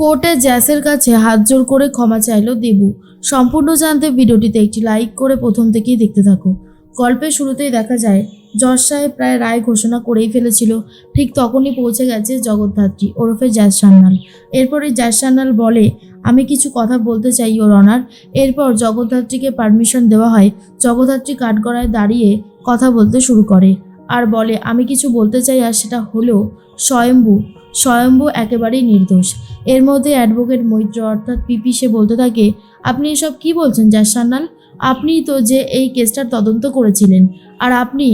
কোর্টে জ্যাসের কাছে হাত জোর করে ক্ষমা চাইল দেবু। সম্পূর্ণ জানতে ভিডিওটিতে একটি লাইক করে প্রথম থেকেই দেখতে থাকো। গল্পের শুরুতেই দেখা যায়, জজ সাহেব প্রায় রায় ঘোষণা করেই ফেলেছিল, ঠিক তখনই পৌঁছে গেছে জগদ্ধাত্রী ওরফে জ্যাস সান্যাল। এরপরে জ্যাস সান্যাল বলে, আমি কিছু কথা বলতে চাই ওর অনার। এরপর জগদ্ধাত্রীকে পারমিশন দেওয়া হয়, জগদ্ধাত্রী কাঠগড়ায় দাঁড়িয়ে কথা বলতে শুরু করে। আর বলে, আমি কিছু বলতে চাই আর সেটা হলো, স্বয়ম্ভু। স্বয়ম্ভু একেবারেই নির্দোষ। এর মধ্যে অ্যাডভোকেট মৈত্র অর্থাৎ পিপি সে বলতে থাকে, আপনি এসব কি বলছেন জাস সান্যাল আপনিই তো যে এই কেসটার তদন্ত করেছিলেন, আর আপনি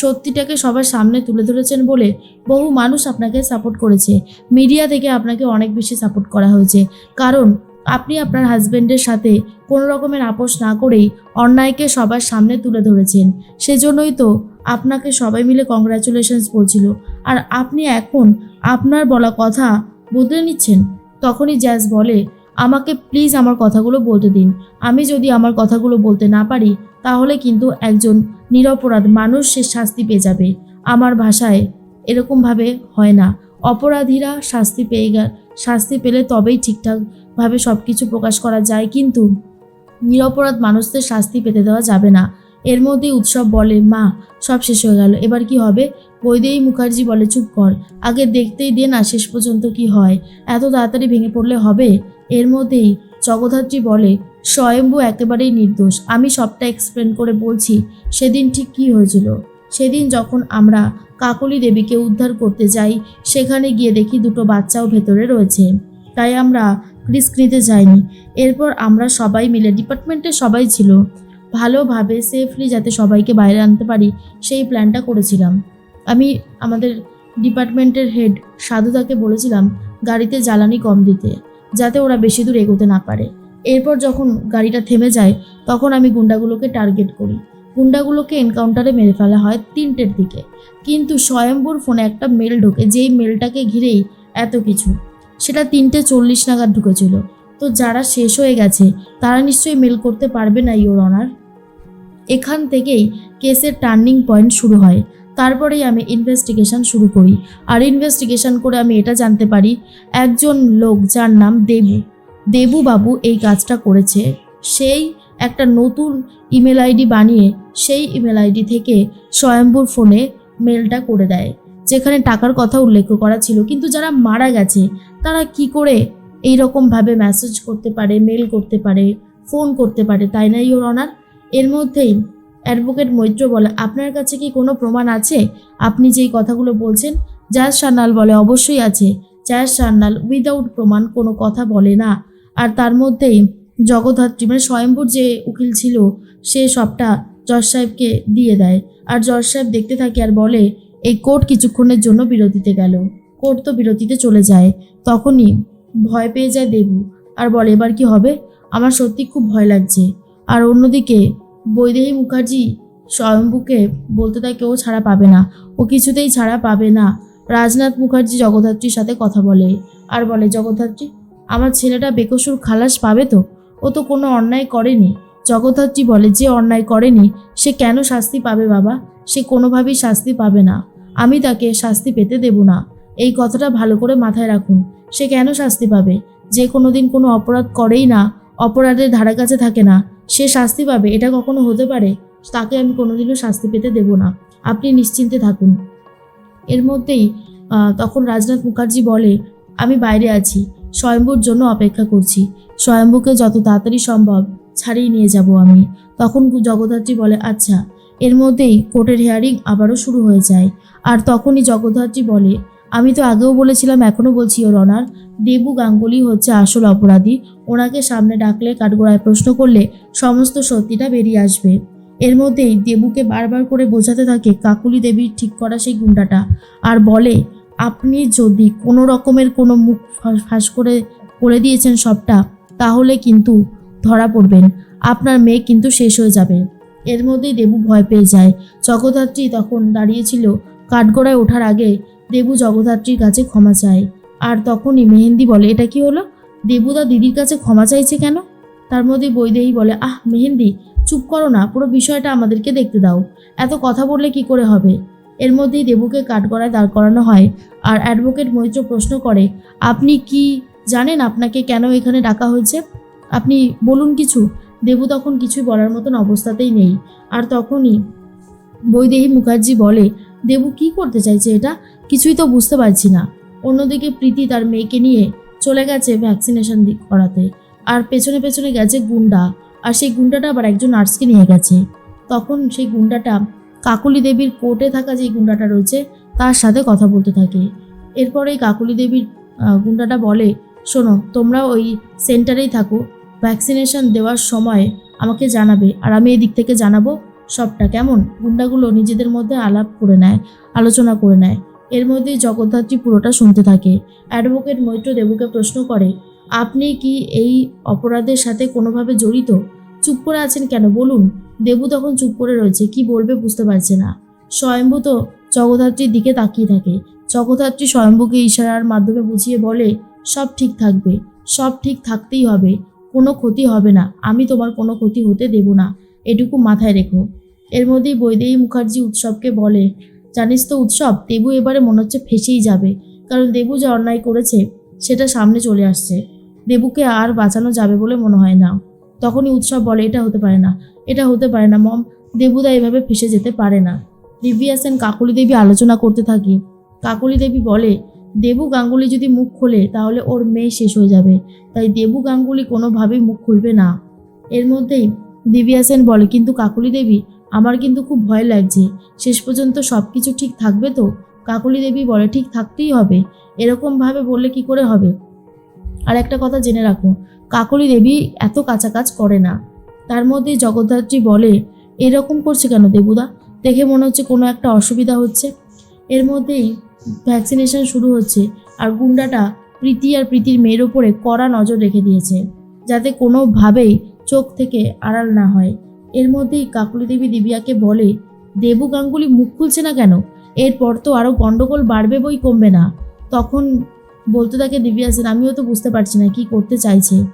সত্যিটাকে সবার সামনে তুলে ধরেছেন বলে বহু মানুষ আপনাকে সাপোর্ট করেছে। মিডিয়া থেকে আপনাকে অনেক বেশি সাপোর্ট করা হয়েছে। কারণ আপনি আপনার হাজব্যান্ডের সাথে কোনো রকমের আপোষ না করেই অন্যায়কে সবার সামনে তুলে ধরেছেন। সেজন্যই তো আপনাকে সবাই মিলে কংগ্রাচুলেশনস বলছিল। আর আপনি এখন আপনার বলা কথা বদলে নিচ্ছেন? তখনই জ্যাজ বলে, আমাকে প্লিজ আমার কথাগুলো বলতে দিন। আমি যদি আমার কথাগুলো বলতে না পারি, তাহলে কিন্তু একজন নিরপরাধ মানুষ সে শাস্তি পেয়ে যাবে। আমার ভাষায় এরকমভাবে হয় না। অপরাধীরা শাস্তি পেয়ে শাস্তি পেলে তবেই ঠিকঠাকভাবে সব কিছু প্রকাশ করা যায়, কিন্তু নিরপরাধ মানুষদের শাস্তি পেতে দেওয়া যাবে না। এর মধ্যেই উৎসব বলে, মা, সব শেষ হয়ে গেল। এবার কি হবে? বৈদেহী মুখার্জি বলে, চুপ কর, আগে দেখতেই দে না শেষ পর্যন্ত কি হয়। এত তাড়াতাড়ি ভেঙে পড়লে হবে? এর মধ্যেই জগদ্ধাত্রী বলে, স্বয়ম্ভু একেবারেই নির্দোষ। আমি সবটা এক্সপ্লেন করে বলছি, সেদিন ঠিক কী হয়েছিল? সেদিন যখন আমরা কাকলি দেবীকে উদ্ধার করতে যাই, সেখানে গিয়ে দেখি দুটো বাচ্চাও ভেতরে রয়েছে। তাই আমরা রিস্ক নিতে যাইনি। এরপর আমরা সবাই মিলে, ডিপার্টমেন্টে সবাই ছিল। ভালোভাবে সেফলি যাতে সবাইকে বাইরে আনতে পারি, সেই প্ল্যানটা করেছিলাম। আমি আমাদের ডিপার্টমেন্টের হেড সাধুদাকে বলেছিলাম, গাড়িতে জ্বালানি কম দিতে, যাতে ওরা বেশি দূর এগোতে না পারে। এরপর যখন গাড়িটা থেমে যায়, তখন আমি গুন্ডাগুলোকে টার্গেট করি। গুন্ডাগুলোকে এনকাউন্টারে মেরে ফেলা হয় তিনটের দিকে। কিন্তু স্বয়ম্বর ফোনে একটা মেল ঢোকে, যেই মেলটাকে ঘিরেই এত কিছু। সেটা তিনটে চল্লিশ নাগাদ ঢুকেছিল। তো যারা শেষ হয়ে গেছে, তারা নিশ্চয়ই মেল করতে পারবে না, ইওর অনার। এখান থেকেই কেসের টার্নিং পয়েন্ট শুরু হয়। তারপরেই আমি ইনভেস্টিগেশন শুরু করি। আর ইনভেস্টিগেশন করে আমি এটা জানতে পারি, একজন লোক যার নাম দেবু। দেবু বাবু এই কাজটা করেছে। সেই একটা নতুন ইমেল আইডি বানিয়ে সেই ইমেল আইডি থেকে স্বয়ম্বুর ফোনে মেলটা করে দেয়, যেখানে টাকার কথা উল্লেখ করা ছিল। কিন্তু যারা মারা গেছে, তারা কি করে এই রকমভাবে মেসেজ করতে পারে মেল করতে পারে ফোন করতে পারে, তাই না ইওর অনার এর মধ্যেই অ্যাডভোকেট মৈত্র বলে, আপনার কাছে কি কোনো প্রমাণ আছে? আপনি যেই কথাগুলো বলছেন জায়াজ সান্যাল বলে অবশ্যই আছে। জায়াজ সান্যাল উইদাউট প্রমাণ কোনো কথা বলে না। আর তার মধ্যেই জগদ্ধাত্রী মানে স্বয়ম্বর যে উকিল ছিল, সে সবটা জজ সাহেবকে দিয়ে দেয়। আর জজ সাহেব দেখতে থাকে আর বলে, এই কোর্ট কিছুক্ষণের জন্য বিরতিতে গেল। কোর্ট তো বিরতিতে চলে যায়। তখনই ভয় পেয়ে যায় দেবু। আর বলে, এবার কি হবে? আমার সত্যি খুব ভয় লাগছে। আর অন্যদিকে বৈদেহী মুখার্জি স্বয়ম্ভুকে বলতে থাকে ও ছাড়া পাবে না। ও কিছুতেই ছাড়া পাবে না। রাজনাথ মুখার্জি জগদ্ধাত্রীর সাথে কথা বলে। আর বলে, জগদ্ধাত্রী, আমার ছেলেটা বেকসুর খালাস পাবে তো? ও তো কোনো অন্যায় করেনি। জগদ্ধাত্রী বলে, যে অন্যায় করেনি, সে কেন শাস্তি পাবে বাবা? সে কোনোভাবেই শাস্তি পাবে না। আমি তাকে শাস্তি পেতে দেব না। এই কথাটা ভালো করে মাথায় রাখুন। সে কেন শাস্তি পাবে? যে কোনো দিন কোনো অপরাধ করেই না অপরাধের ধারে কাছে থাকে না। সে শাস্তি পাবে, এটা কখনো হতে পারে? তাকে আমি কোনোদিনও শাস্তি পেতে দেব না। আপনি নিশ্চিন্তে থাকুন। এর মধ্যেই তখন রাজনাথ মুখার্জি বলে, আমি বাইরে আছি। স্বয়ম্বুর জন্য অপেক্ষা করছি। স্বয়ম্বুকে যত তাড়াতাড়ি সম্ভব ছাড়িয়ে নিয়ে যাব আমি। তখন জগদ্ধাত্রী বলে আচ্ছা। এর মধ্যেই কোর্টের হিয়ারিং আবারও শুরু হয়ে যায়। আর তখনই জগদ্ধাত্রী বলে আমি তো আগেও বলেছিলাম, এখনও বলছি ওর অনার দেবু গাঙ্গুলি হচ্ছে আসল অপরাধী। ওনাকে সামনে ডাকলে কাঠগোড়ায় প্রশ্ন করলে সমস্ত সত্যিটা বেরিয়ে আসবে। এর মধ্যেই দেবুকে বারবার করে বোঝাতে থাকে কাকুলি দেবীর ঠিক করা সেই গুন্ডাটা। আর বলে, আপনি যদি কোনো রকমের কোনো মুখ ফাঁস- করে করে দিয়েছেন সবটা, তাহলে কিন্তু ধরা পড়বেন। আপনার মেয়ে কিন্তু শেষ হয়ে যাবে। এর মধ্যেই দেবু ভয় পেয়ে যায়। জগদ্ধাত্রী তখন দাঁড়িয়েছিল কাঠগোড়ায় ওঠার আগে দেবু জগদ্ধাত্রীর কাছে ক্ষমা চায়। আর তখনই মেহেন্দি বলে, এটা কি হলো? দেবুদা দিদির কাছে ক্ষমা চাইছে কেন? তার মধ্যে বৈদেহী বলে, আহ, মেহেন্দি, চুপ করো না, পুরো বিষয়টা আমাদেরকে দেখতে দাও। এত কথা বললে কি করে হবে? এর মধ্যেই দেবুকে কাঠগড়ায় দাঁড় করানো হয় আর অ্যাডভোকেট মৈত্র প্রশ্ন করে, আপনি কি জানেন আপনাকে কেন এখানে ডাকা হয়েছে? আপনি বলুন কিছু। দেবু তখন কিছুই বলার মতন অবস্থাতেই নেই। আর তখনই বৈদেহী মুখার্জি বলে দেবু কি করতে চাইছে এটা? কিছুই তো বুঝতে পারছি না। অন্যদিকে প্রীতি তার মেয়েকে নিয়ে চলে গেছে ভ্যাকসিনেশন করাতে। আর পেছনে পেছনে গেছে গুন্ডা। আর সেই গুন্ডাটা আবার একজন নার্সকে নিয়ে গেছে। তখন সেই গুন্ডাটা কাকুলি দেবীর কোর্টে থাকা যে গুন্ডাটা রয়েছে, তার সাথে কথা বলতে থাকে। এরপরে কাকুলি দেবীর গুন্ডাটা বলে, শোনো, তোমরা ওই সেন্টারেই থাকো। ভ্যাকসিনেশন দেওয়ার সময় আমাকে জানাবে। আর আমি এদিক থেকে জানাব সবটা কেমন? গুন্ডাগুলো নিজেদের মধ্যে আলাপ করে নেয়, আলোচনা করে নেয়। এর মধ্যেই জগদ্ধাত্রী পুরোটা শুনতে থাকে। অ্যাডভোকেট মৈত্র দেবুকে প্রশ্ন করে, আপনি কি এই অপরাধের সাথে কোনোভাবে জড়িত? চুপ করে আছেন কেন? বলুন। দেবু তখন চুপ করে রয়েছে, কি বলবে বুঝতে পারছে না। স্বয়ম্ভু তো জগদ্ধাত্রীর দিকে তাকিয়ে থাকে। জগদ্ধাত্রী স্বয়ম্ভুকে ইশারার মাধ্যমে বুঝিয়ে বলে, সব ঠিক থাকবে, সব ঠিক থাকতেই হবে, কোনো ক্ষতি হবে না। আমি তোমার কোনো ক্ষতি হতে দেব না। এটুকু মাথায় রেখো। এর মধ্যেই বৈদেহী মুখার্জি উৎসবকে বলে, জানিস তো উৎসব, দেবু এবারে মনে হচ্ছে ফেসেই যাবে, কারণ দেবু যে অন্যায় করেছে, সেটা সামনে চলে আসছে। দেবুকে আর বাঁচানো যাবে বলে মনে হয় না। তখনই উৎসব বলে, এটা হতে পারে না, এটা হতে পারে না, মম, দেবুদা এভাবে ফেসে যেতে পারে না। দিব্যা সেন কাকুলি দেবী আলোচনা করতে থাকে। কাকুলি দেবী বলে, দেবু গাঙ্গুলি যদি মুখ খোলে, তাহলে ওর মেয়ে শেষ হয়ে যাবে, তাই দেবু গাঙ্গুলি কোনোভাবেই মুখ খুলবে না। এর মধ্যেই দিব্যা সেন বলে, কিন্তু কাকুলি দেবী আমার কিন্তু খুব ভয় লাগছে। শেষ পর্যন্ত সব কিছু ঠিক থাকবে তো? কাকলি দেবী বলে ঠিক থাকতেই হবে। এরকমভাবে বললে কি করে হবে? আর একটা কথা জেনে রাখো, কাকলি দেবী এত কাজ করে না। তার মধ্যে জগদ্ধাত্রী বলে, এরকম করছে কেন দেবুদা? দেখে মনে হচ্ছে কোনো একটা অসুবিধা হচ্ছে। এর মধ্যেই ভ্যাকসিনেশন শুরু হচ্ছে আর গুন্ডাটা প্রীতি আর প্রীতির মেয়ের ওপরে কড়া নজর রেখে দিয়েছে, যাতে কোনোভাবেই চোখ থেকে আড়াল না হয়। এর মধ্যেই কাকুলি দেবী দিবিয়াকে বলে, দেবু গাঙ্গুলি মুখ খুলছে না কেন? এরপর তো আরও গন্ডগোল বাড়বে বই কমবে না। তখন বলতে থাকে দিব্যা সেন আমিও তো বুঝতে পারছি না কি করতে চাইছে।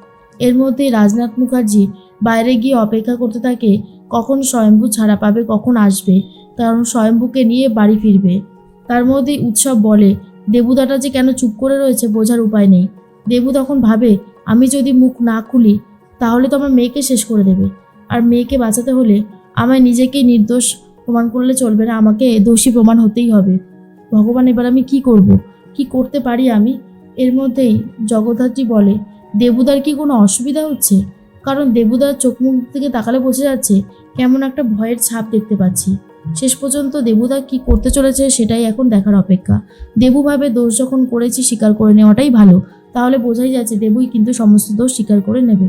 এর মধ্যেই রাজনাথ মুখার্জি বাইরে গিয়ে অপেক্ষা করতে থাকে, কখন স্বয়ম্ভু ছাড়া পাবে, কখন আসবে? কারণ স্বয়ম্ভুকে নিয়ে বাড়ি ফিরবে। তার মধ্যেই উৎসব বলে, দেবুদাটা যে কেন চুপ করে রয়েছে বোঝার উপায় নেই। দেবু তখন ভাবে, আমি যদি মুখ না খুলি, তাহলে তো আমার মেয়েকে শেষ করে দেবে। আর মেয়েকে বাঁচাতে হলে আমায় নিজেকেই নির্দোষ প্রমাণ করলে চলবে না, আমাকে দোষী প্রমাণ হতেই হবে। ভগবান, এবার আমি কি করব? কি করতে পারি আমি? এর মধ্যেই জগদ্ধাত্রী বলে, দেবুদার কি কোনো অসুবিধা হচ্ছে? কারণ দেবুদার চোখ মুখ থেকে তাকালে বোঝা যাচ্ছে, কেমন একটা ভয়ের ছাপ দেখতে পাচ্ছি। শেষ পর্যন্ত দেবুদা কি করতে চলেছে সেটাই এখন দেখার অপেক্ষা। দেবু ভাবে দোষ যখন করেছি স্বীকার করে নেওয়াটাই ভালো। তাহলে বোঝাই যাচ্ছে দেবুই কিন্তু সমস্ত দোষ স্বীকার করে নেবে।